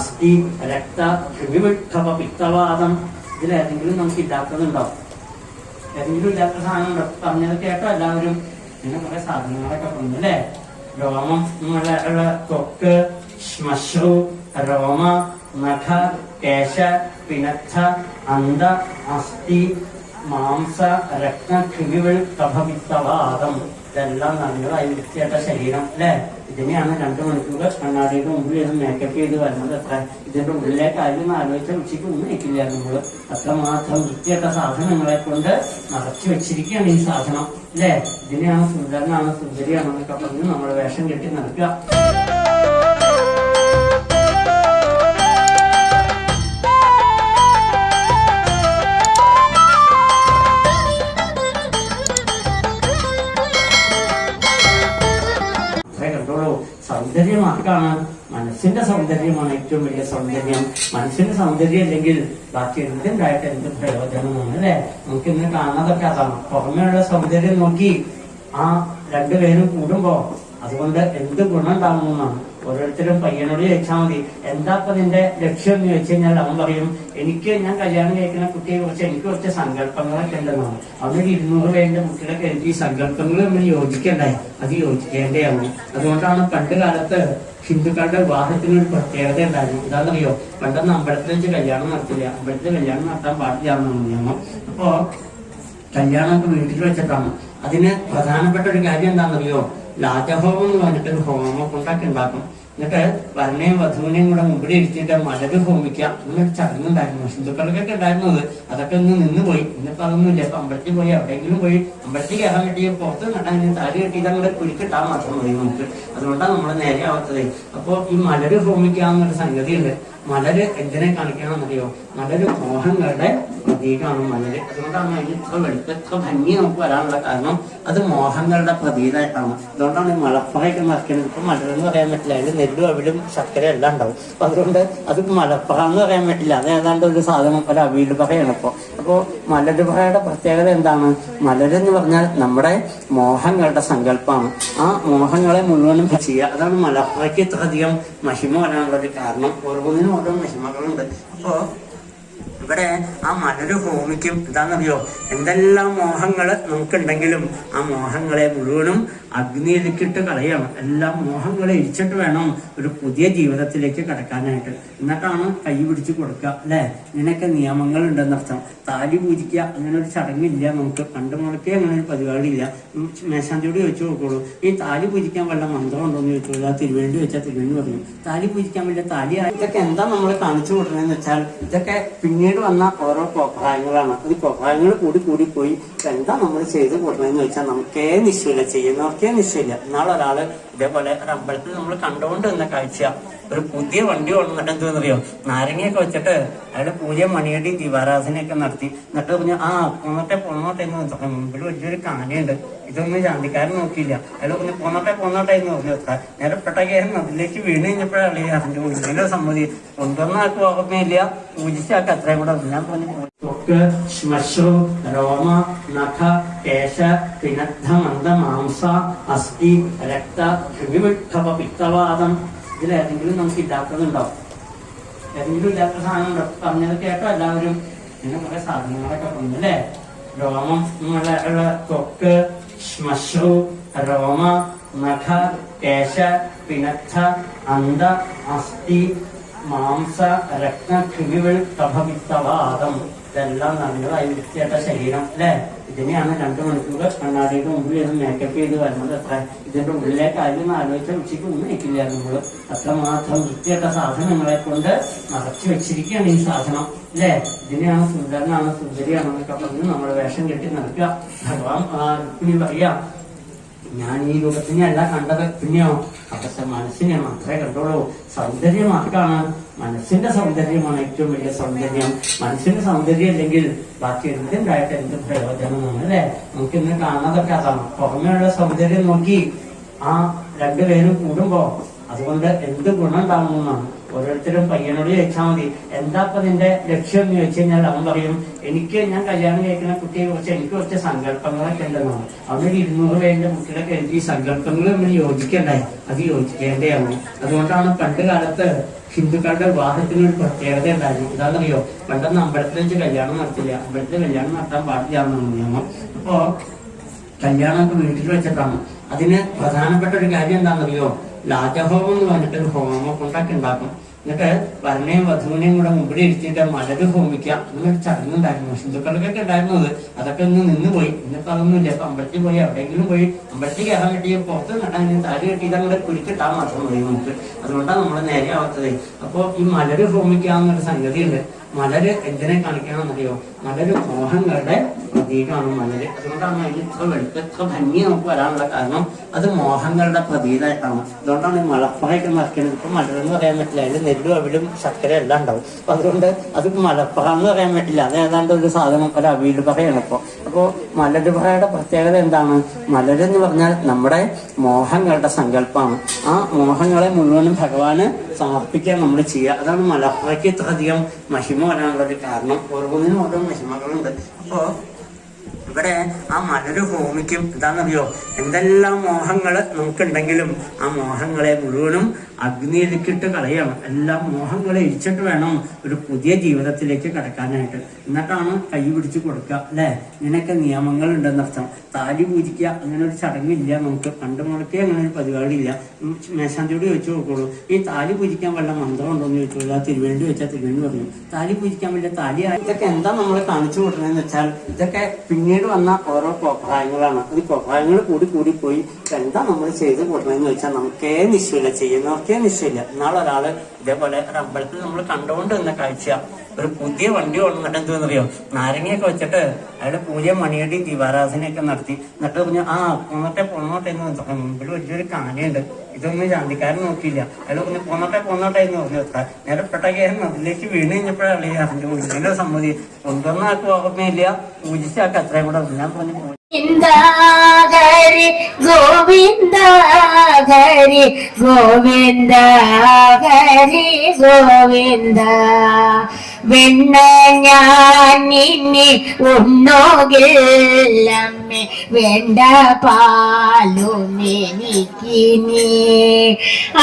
അസ്ഥി രക്ത കൃമിവിക്ഷവ പിത്തവാദം ഇതിലേതെങ്കിലും നമുക്ക് ഇല്ലാത്തതുണ്ടാവും ഏതെങ്കിലും ഇല്ലാത്ത സാധനം ഉണ്ടോ പറഞ്ഞത് കേട്ടോ എല്ലാവരും. പിന്നെ കുറെ സാധനങ്ങളൊക്കെ പറഞ്ഞു അല്ലേ? രോമം ഉള്ള ത്വക്ക് ശ്മശ്രു രോമ നഖ കേശ പിനച്ച അന്ത അസ്ഥി മാംസ രക്ത കൃമികൾ കഫപിത്തവാദം ഇതെല്ലാം നല്ലതായി വൃത്തിയായിട്ട ശരീരം അല്ലെ? ഇതിനെയാണ് രണ്ടു മണിക്കൂർ കണ്ണാടിയുടെ മുമ്പിൽ ഇത് മേക്കപ്പ് ചെയ്ത് വരുന്നത് അത്ര. ഇതിന്റെ ഉള്ളിലെ കാര്യം ഒന്ന് ആലോചിച്ച ഉച്ചയ്ക്ക് ഒന്നും നിൽക്കില്ല നമ്മൾ. അത്രമാത്രം വൃത്തിയായിട്ട സാധനങ്ങളെ കൊണ്ട് നിറച്ചു വെച്ചിരിക്കുകയാണ് ഈ സാധനം അല്ലേ? ഇതിനെയാണ് സുന്ദരനാണ് സുന്ദരിയാണെന്നൊക്കെ പറഞ്ഞ് നമ്മൾ വേഷം കെട്ടി നടക്കുക. ആർക്കാണ് മനസ്സിന്റെ സൗന്ദര്യമാണ് ഏറ്റവും വലിയ സൗന്ദര്യം. മനസ്സിന്റെ സൗന്ദര്യം അല്ലെങ്കിൽ ബാക്കി എന്തുണ്ടായിട്ട് എന്ത് പ്രയോജനമാണ് അല്ലെ? നമുക്ക് ഇന്ന് കാണാതൊക്കെ അതാണ്. പുറമെയുള്ള സൗന്ദര്യം നോക്കി ആ രണ്ടുപേരും കൂടുമ്പോ അതുകൊണ്ട് എന്ത് ഗുണം ഉണ്ടാകുമെന്നാണ് ഓരോരുത്തരും പയ്യനോട് ചോദിച്ചാൽ മതി. എന്താ ഇപ്പൊ നിന്റെ ലക്ഷ്യം? എന്ന് ചോദിച്ചു കഴിഞ്ഞാൽ അവൻ പറയും എനിക്ക് ഞാൻ കല്യാണം കഴിക്കുന്ന കുട്ടിയെ കുറിച്ച് എനിക്ക് കുറച്ച് സങ്കല്പങ്ങളൊക്കെ ഉണ്ടെന്നാണ്. അവനൊരു ഇരുന്നൂറ് പേരുടെ കുട്ടികളൊക്കെ എനിക്ക് ഈ സങ്കല്പങ്ങൾ നമ്മൾ യോജിക്കണ്ടേ? അത് യോജിക്കേണ്ടതാണ്. അതുകൊണ്ടാണ് പണ്ട് കാലത്ത് ഹിന്ദുക്കളുടെ വിവാഹത്തിന് ഒരു പ്രത്യേകത ഉണ്ടായിരുന്നു എന്താണെന്നറിയോ പണ്ടൊന്നും അമ്പലത്തിൽ വെച്ച് കല്യാണം നടത്തില്ല. അമ്പലത്തിൽ കല്യാണം നടത്താൻ പാടില്ലാന്നാണ് നിയമം. അപ്പോ കല്യാണമൊക്കെ വീട്ടിൽ വെച്ചിട്ടാണ്. അതിന് പ്രധാനപ്പെട്ട ഒരു കാര്യം എന്താണെന്നറിയോ? രാജഹോമം എന്ന് പറഞ്ഞിട്ടൊരു ഹോമം കൊണ്ടൊക്കെ ഉണ്ടാക്കും. എന്നിട്ട് വരനെയും വധുവിനെയും കൂടെ മുമ്പിൽ ഇരുത്തിയിട്ട് മലര് ഹോമിക്കാം. എന്നൊരു ചടങ്ങുണ്ടായിരുന്നു. ഹിന്ദുക്കൾക്കൊക്കെ ഉണ്ടായിരുന്നത്. അതൊക്കെ ഒന്ന് നിന്ന് പോയി. ഇന്നിപ്പോ അതൊന്നുമില്ല ഇപ്പൊ അമ്പലത്തിൽ പോയി. എവിടെയെങ്കിലും പോയി. അമ്പലത്തിൽ കയറാൻ കിട്ടിയ പുറത്ത് നട്ടാൻ താലി കെട്ടിയത് അങ്ങോട്ട് കുരുക്കിട്ടാൽ മാത്രം മതി നമുക്ക്. അതുകൊണ്ടാണ് നമ്മൾ നേരെ ആവാത്തത്. അപ്പോ ഈ മലര് ഹോമിക്കാന്നൊരു സംഗതിയുണ്ട്. മലര് എന്തിനെ കാണിക്കണമെന്നറിയോ? മലര് മോഹങ്ങളുടെ പ്രതീകമാണ് മലര്. അതുകൊണ്ടാണ് അതിന് ഇത്ര വെളുപ്പ് ഇത്ര ഭംഗി നമുക്ക് വരാനുള്ള കാരണം അത് മോഹങ്ങളുടെ പ്രതീകമായിട്ടാണ്. അതുകൊണ്ടാണ് ഈ മലപ്പുറയൊക്കെ നിറയ്ക്കുന്നത് ഇപ്പൊ മലരെന്ന് പറയാൻ പറ്റില്ല. അതിൽ നെല്ലും അവിലും ശർക്കര എല്ലാം ഉണ്ടാവും. അപ്പൊ അതുകൊണ്ട് അത് മലപ്പുറ എന്ന് പറയാൻ പറ്റില്ല. അത് ഏതാണ്ട് ഒരു സാധനം പോലെ അവിയിൽ പറയാണ് ഇപ്പൊ. അപ്പോ മലരുഭയുടെ പ്രത്യേകത എന്താണ്? മലരെന്ന് പറഞ്ഞാൽ നമ്മുടെ മോഹങ്ങളുടെ സങ്കല്പമാണ് ആ മോഹങ്ങളെ മുഴുവനും ചെയ്യുക അതാണ് മലപ്പുറയ്ക്ക് ഇത്രയധികം മഹിമ വരാനുള്ളത്. കാരണം ഓരോന്നിനും ഓരോ മഹിമകളുണ്ട്. അപ്പോ ഇവിടെ ആ മലര് ഭൂമിക്കും എന്താണെന്നറിയോ എന്തെല്ലാം മോഹങ്ങൾ നമുക്കുണ്ടെങ്കിലും ആ മോഹങ്ങളെ മുഴുവനും അഗ്നിയിലേക്കിട്ട് കളയണം. എല്ലാ മോഹങ്ങളെ ഇരിച്ചിട്ട് വേണം ഒരു പുതിയ ജീവിതത്തിലേക്ക് കടക്കാനായിട്ട്. എന്നിട്ടാണ് കൈ പിടിച്ച് കൊടുക്കുക അല്ലെ? ഇങ്ങനെയൊക്കെ നിയമങ്ങൾ ഉണ്ടെന്നർത്ഥം താലി പൂജിക്കുക അങ്ങനെ ഒരു ചടങ്ങില്ല നമുക്ക്. പണ്ട് മുളക്കേ അങ്ങനെ ഒരു പരിപാടിയില്ല മേശാന്തിയോട് ചോദിച്ചു നോക്കുള്ളൂ ഈ താലി പൂജിക്കാൻ വല്ല മന്ത്രം ഉണ്ടോ? എന്ന് ചോദിച്ചു. ആ തിരുവേണ്ടി വെച്ചാൽ തിരുവേണ്ടി പറഞ്ഞു. താലി പൂജിക്കാൻ വേണ്ടി താലി ഇതൊക്കെ എന്താ നമ്മൾ കാണിച്ചു കൊടുക്കണമെന്ന് വെച്ചാൽ ഇതൊക്കെ പിന്നീട് വന്ന ഓരോ കോപ്രായങ്ങളാണ്. ഈ കോപ്രായങ്ങൾ കൂടി കൂടി പോയി എന്താ നമ്മൾ ചെയ്ത് കൊടുക്കണമെന്ന് വെച്ചാൽ നമുക്കേ നിശ്ചയില്ല ചെയ്യുന്നവർക്കേ നിശ്ചയില്ല ഇന്നാളെ ഒരാൾ ഇതേപോലെ ഒരു അമ്പലത്തിൽ നമ്മൾ കണ്ടുകൊണ്ട് നിന്ന കാഴ്ച. ഒരു പുതിയ വണ്ടി കൊണ്ടുവന്നിട്ട് എന്തെന്നറിയോ നാരങ്ങയൊക്കെ വെച്ചിട്ട് അയാളുടെ പൂജ മണിയടി ദിവാരാധനയൊക്കെ നടത്തി. എന്നിട്ട് പറഞ്ഞു ആ പോന്നോട്ടെ പോന്നോട്ടെ എന്ന് പറഞ്ഞു. മുമ്പിൽ വലിയൊരു കാനയുണ്ട്. ഇതൊന്നും ശാന്തിക്കാരൻ നോക്കിയില്ല. അയാൾ പറഞ്ഞു പോന്നോട്ടെ പോന്നോട്ടെ എന്ന് പറഞ്ഞു. നേരെ പെട്ടകയായിരുന്നു അതിലേക്ക് വീണ് കഴിഞ്ഞപ്പോഴാണ് അറിഞ്ഞു ഇതിന്റെ സമ്മതി കൊണ്ടുവന്ന ആൾക്ക് ഓർമ്മയില്ല. പൂജിച്ച അത്രയും കൂടെ ഞാൻ പറഞ്ഞു ശ്മശ്രു രോമ നഖ കേശ പിനദ്ധ മന്ദ മാംസ അസ്ഥി രക്ത കൃമിവിക്ഷവ പിത്തവാദം ഇതിലേതെങ്കിലും നമുക്ക് ഇല്ലാത്തതുണ്ടാവും. ഏതെങ്കിലും ഇല്ലാത്ത സാധനം ഉണ്ടോ പറഞ്ഞത് കേട്ടോ എല്ലാവരും. പിന്നെ കുറെ സാധനങ്ങളൊക്കെ വന്നു രോമം ഉള്ള ത്വക്ക് ശ്മശ്രു രോമ നഖ കേശ പിനച്ഛ അന്ത അസ്ഥി മാംസ രക്ത കൃമികൾ കഫപിത്തവാദം ഇതെല്ലാം നല്ലതായി വൃത്തിയായിട്ട ശരീരം അല്ലെ? ഇതിനെയാണ് രണ്ടു മണിക്കൂർ കണ്ണാടിയുടെ മുമ്പിൽ ഇത് മേക്കപ്പ് ചെയ്ത് വരുന്നത് അത്ര. ഇതിന്റെ ഉള്ളിലെ കാര്യം ആലോചിച്ച ഉച്ചയ്ക്ക് ഒന്നും നിൽക്കില്ല നമ്മൾ അത്രമാത്രം വൃത്തിയായിട്ട സാധനങ്ങളെ കൊണ്ട് നിറച്ചു വെച്ചിരിക്കുകയാണ് ഈ സാധനം അല്ലെ? ഇതിനെയാണ് സുന്ദരനാണ് സുന്ദരിയാണെന്നൊക്കെ പറഞ്ഞ് നമ്മൾ വേഷം കെട്ടി നടക്കുക. ഭഗവാൻ രുക്മിണി പറയാം. ഞാൻ ഈ രൂപത്തിനെയല്ല കണ്ടത്. പിന്നെയോ? അതൊക്കെ മനസ്സിനെ മാത്രമേ കണ്ടുള്ളൂ. സൗന്ദര്യം ആർക്കാണ് മനസ്സിന്റെ സൗന്ദര്യമാണ് ഏറ്റവും വലിയ സൗന്ദര്യം. മനസ്സിന്റെ സൗന്ദര്യം അല്ലെങ്കിൽ ബാക്കി എന്തുണ്ടായിട്ട് എന്ത് പ്രയോജനമാണ് അല്ലെ? നമുക്ക് ഇന്ന് കാണാതൊക്കെ അതാണ് പുറമേയുള്ള സൗന്ദര്യം നോക്കി ആ രണ്ടുപേരും കൂടുമ്പോ അതുകൊണ്ട് എന്ത് ഗുണം ഉണ്ടാകുമെന്നാണ് ഓരോരുത്തരും പയ്യനോട് ചോദിച്ചാൽ മതി. എന്താ ഇപ്പൊ നിന്റെ ലക്ഷ്യം എന്ന് ചോദിച്ചു കഴിഞ്ഞാൽ അവൻ പറയും എനിക്ക് ഞാൻ കല്യാണം കഴിക്കുന്ന കുട്ടിയെ കുറിച്ച് എനിക്ക് കുറച്ച് സങ്കല്പങ്ങളൊക്കെ ഉണ്ടെന്നാണ്. അവനൊരു ഇരുന്നൂറ് പേരുടെ കുട്ടികളൊക്കെ ഈ സങ്കല്പങ്ങൾ നമ്മൾ യോജിക്കണ്ടായി അത് യോജിക്കേണ്ടതാണ്. അതുകൊണ്ടാണ് പണ്ട് കാലത്ത് ഹിന്ദുക്കളുടെ വിവാഹത്തിന് ഒരു പ്രത്യേകത ഉണ്ടായിരുന്നു എന്താണെന്നറിയോ പണ്ടൊന്നും അമ്പലത്തിൽ വെച്ച് കല്യാണം നടത്തില്ല. അമ്പലത്തിൽ കല്യാണം നടത്താൻ പാടില്ല എന്നാണ് നിയമം. അപ്പോ കല്യാണമൊക്കെ വീട്ടിൽ വെച്ചിട്ടാണ്. അതിന് പ്രധാനപ്പെട്ട ഒരു കാര്യം എന്താണെന്നറിയോ? ലാജഹോമം എന്ന് പറഞ്ഞിട്ട് ഒരു ഹോമം കൊണ്ടൊക്കെ ഉണ്ടാക്കും. എന്നിട്ട് വരനെയും വധുവിനെയും കൂടെ മുമ്പിൽ ഇരുത്തിയിട്ട് മലര് ഹോമിക്കുക. അങ്ങനൊരു ചടങ്ങുണ്ടായിരുന്നു ഹിന്ദുക്കൾക്കൊക്കെ ഉണ്ടായിരുന്നത്. അതൊക്കെ ഒന്ന് നിന്ന് പോയി ഇന്നിപ്പോ അതൊന്നുമില്ല ഇപ്പൊ അമ്പലത്തിൽ പോയി എവിടെയെങ്കിലും പോയി അമ്പലത്തിൽ കയറാൻ കിട്ടിയ പുറത്ത് നടാൻ താരി കെട്ടിയിട്ട് അങ്ങോട്ട് കുരുക്കിട്ടാൽ മാത്രം മതി നമുക്ക്. അതുകൊണ്ടാണ് നമ്മൾ നേരെ ആവാത്തത്. അപ്പോ ഈ മലര് ഹോമിക്കുക എന്നൊരു സംഗതിയുണ്ട്. മലര് എന്തിനെ കാണിക്കണമെന്നറിയോ മലര് മോഹങ്ങളുടെ പ്രതീകമാണ് മലര് അതുകൊണ്ടാണ് അതിന് ഇത്ര വെളുത്ത് ഇത്ര ഭംഗി നമുക്ക് വരാനുള്ള കാരണം അത് മോഹങ്ങളുടെ പ്രതീകമായിട്ടാണ്. അതുകൊണ്ടാണ് ഈ മലപ്പുറയൊക്കെ നിറയ്ക്കുന്നത് ഇപ്പൊ മലരെന്ന് പറയാൻ പറ്റില്ല. അതിൽ നെല്ലും അവിലും ശർക്കര എല്ലാം ഉണ്ടാവും. അപ്പൊ അതുകൊണ്ട് അത് മലപ്പുറ എന്ന് പറയാൻ പറ്റില്ല. അത് ഏതാണ്ട് ഒരു സാധനം ഒരു അവിയൽ പറയാണ് ഇപ്പോൾ അപ്പോൾ മലരുപറയുടെ പ്രത്യേകത എന്താണ്? മലരെന്ന് പറഞ്ഞാൽ നമ്മുടെ മോഹങ്ങളുടെ സങ്കല്പമാണ്. ആ മോഹങ്ങളെ മുഴുവനും ഭഗവാന് സമർപ്പിക്കാൻ നമ്മൾ ചെയ്യുക. അതാണ് മലപ്പുറയ്ക്ക് ഇത്രയധികം മഹിമ വരാനുള്ളൊരു കാരണം. ഓരോന്നിനും ഓരോ മഹിമകളുണ്ട്. അപ്പോ ഇവിടെ ആ മലര് ഹോമിക്കും എന്താണെന്നറിയോ എന്തെല്ലാം മോഹങ്ങൾ നമുക്കുണ്ടെങ്കിലും ആ മോഹങ്ങളെ മുഴുവനും അഗ്നിയിലേക്കിട്ട് കളയണം. എല്ലാ മോഹങ്ങളെ ഇരിച്ചിട്ട് വേണം ഒരു പുതിയ ജീവിതത്തിലേക്ക് കടക്കാനായിട്ട്. എന്നിട്ടാണ് കൈ പിടിച്ച് കൊടുക്കുക അല്ലെ? ഇങ്ങനെയൊക്കെ നിയമങ്ങൾ ഉണ്ടെന്നർത്ഥം താലി പൂജിക്കുക അങ്ങനെ ഒരു ചടങ്ങില്ല നമുക്ക്. പണ്ട് മുടക്കേ അങ്ങനെ ഒരു പരിപാടിയില്ല. മേശാന്തിയോട് ചോദിച്ചു നോക്കുള്ളൂ ഈ താലി പൂജിക്കാൻ വല്ല മന്ത്രം ഉണ്ടോ? എന്ന് ചോദിച്ചു. ആ തിരുവേണ്ടി വെച്ചാൽ തിരുവേണ്ടി പറഞ്ഞു. താലി പൂജിക്കാൻ വേണ്ടി താലി ഇതൊക്കെ എന്താ നമ്മൾ കാണിച്ചു കൊടുക്കണമെന്ന് വെച്ചാൽ ഇതൊക്കെ പിന്നീട് വന്ന ഓരോ കോപ്രായങ്ങളാണ് ഈ കോപ്രായങ്ങൾ കൂടി കൂടി പോയി എന്താ നമ്മൾ ചെയ്ത് കൊടുക്കണമെന്ന് വെച്ചാൽ നമുക്കേ നിശ്ചയമില്ല ചെയ്യുന്നവർക്കേ നിശ്ചയമില്ല. ഇന്നാളെ ഒരാൾ ഇതേപോലെ ഒരു അമ്പലത്തിൽ നമ്മൾ കണ്ടുകൊണ്ട് വന്ന കാഴ്ച. ഒരു പുതിയ വണ്ടി കൊണ്ടുവന്നിട്ട് എന്തെന്നറിയോ നാരങ്ങയൊക്കെ വെച്ചിട്ട് അയാളുടെ പൂജ മണിയടി ദീപാരാധനയൊക്കെ നടത്തി. എന്നിട്ട് പറഞ്ഞു ആ പോന്നോട്ടെ പോന്നോട്ടെ എന്ന്. മുമ്പിൽ വലിയൊരു കാനയുണ്ട്. ഇതൊന്നും ശാന്തിക്കാരൻ നോക്കിയില്ല. അയാൾ ഒന്ന് പോന്നോട്ടെ പോന്നോട്ടെ എന്ന് പറഞ്ഞു. അത്ര നേരെ പെട്ടകയായിരുന്നു അതിലേക്ക് വീണ് കഴിഞ്ഞപ്പോഴാണ് ഈ അറിഞ്ഞു ഇങ്ങനെ സമ്മതി. കൊണ്ടുവന്ന ആൾക്ക് ഓർമ്മയില്ല പൂജിച്ചാക്ക് അത്രയും കൂടെ ഞാൻ പറഞ്ഞു "പൂജ ഗോവിന്ദ ഹരി ഗോവിന്ദ ഹരി ഗോവിന്ദ. ഹരി ഗോവിന്ദ വെണ്ണ ഞാൻ നിന്നെ ഒന്നോകില്ലമ്മേ വേണ്ട പാലുമെനിക്കിനി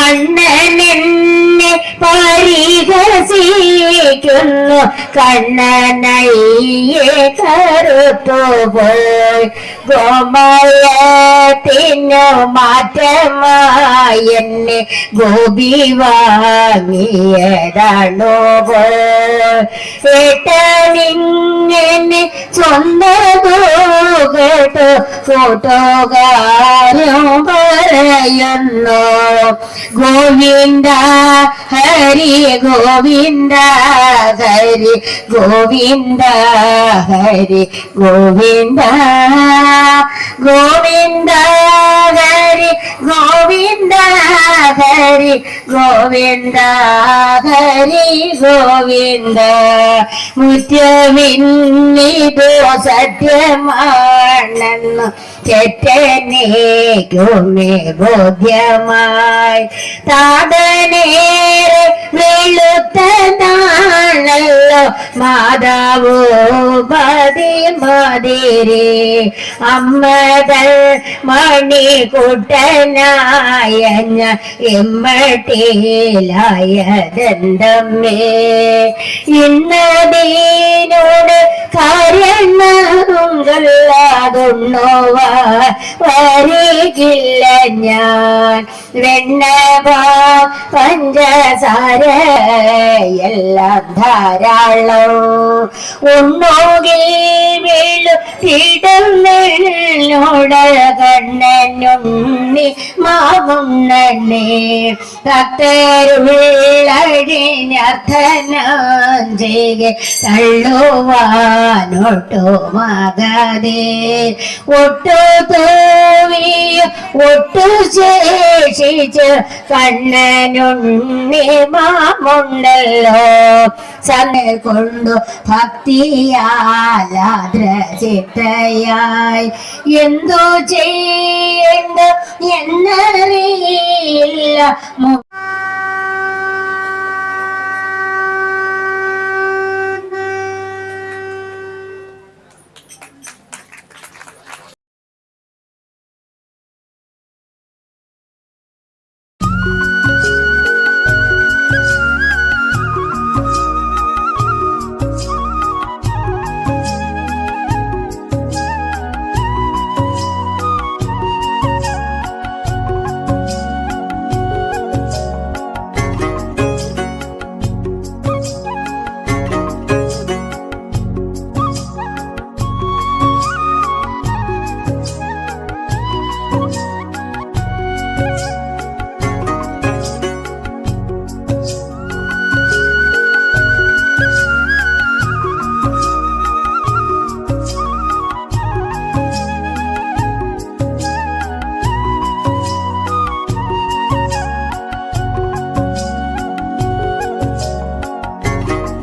അണ്ണനെന്നെ പരിഹസിക്കുന്നു കണ്ണനയ്യേ കറുത്തു പോയി. കറുത്തുപോയി ഗോമയത്തിനു മാറ്റമായി ഗോപി വാങ്ങിയതാണോ ഏട്ടനിങ്ങനെ സ്വന്തതോ കേട്ടു കൂട്ടുകാരും പറയുന്നു. ഗോവിന്ദ ഹരി ഗോവിന്ദ ഹരി ഗോവിന്ദ ഹരി ഗോവിന്ദ ഗോവിന്ദ ഹരി ഗോവിന്ദ ഹരി ഗോവിന്ദ. ഹരി ഗോവിന്ദ മുറ്റമിന്നിതോ സത്യമാണെന്ന് തെറ്റനേക്കുമേ ബോധ്യമായി. താതനേറെ വെളുത്ത നാളല്ലോ മാതാവോ മതി മതിരേ. അമ്മതൽ മണിക്കുട്ടനായ ഞാൻ എമ്മട്ടിയിലായതെന്തമ്മേ ഇന്നതീനോട് വരികില്ല ഞാൻ. വെണ്ണ പഞ്ചസാര എല്ലാം ധാരാളം. ഉണ്ണോകിൽ വീഴു തിടന്നോട കണ്ണനുണ്ണി മാവുണ്ണേ ഭക്തരുള്ളടിനർത്ഥനം ചെയ്യ തള്ളുവാനൊട്ടുമാകാതെ. ഒട്ടു തോവിയ ഒട്ടു ശേഷിച്ച് കണ്ണനുണ്ണി മാമുണ്ടല്ലോ. സന്നെ കൊണ്ടു ഭക്തിയാലാദ്ര ചിത്തയായി എന്തു ചെയ്യുന്നു എന്നറിയില്ല.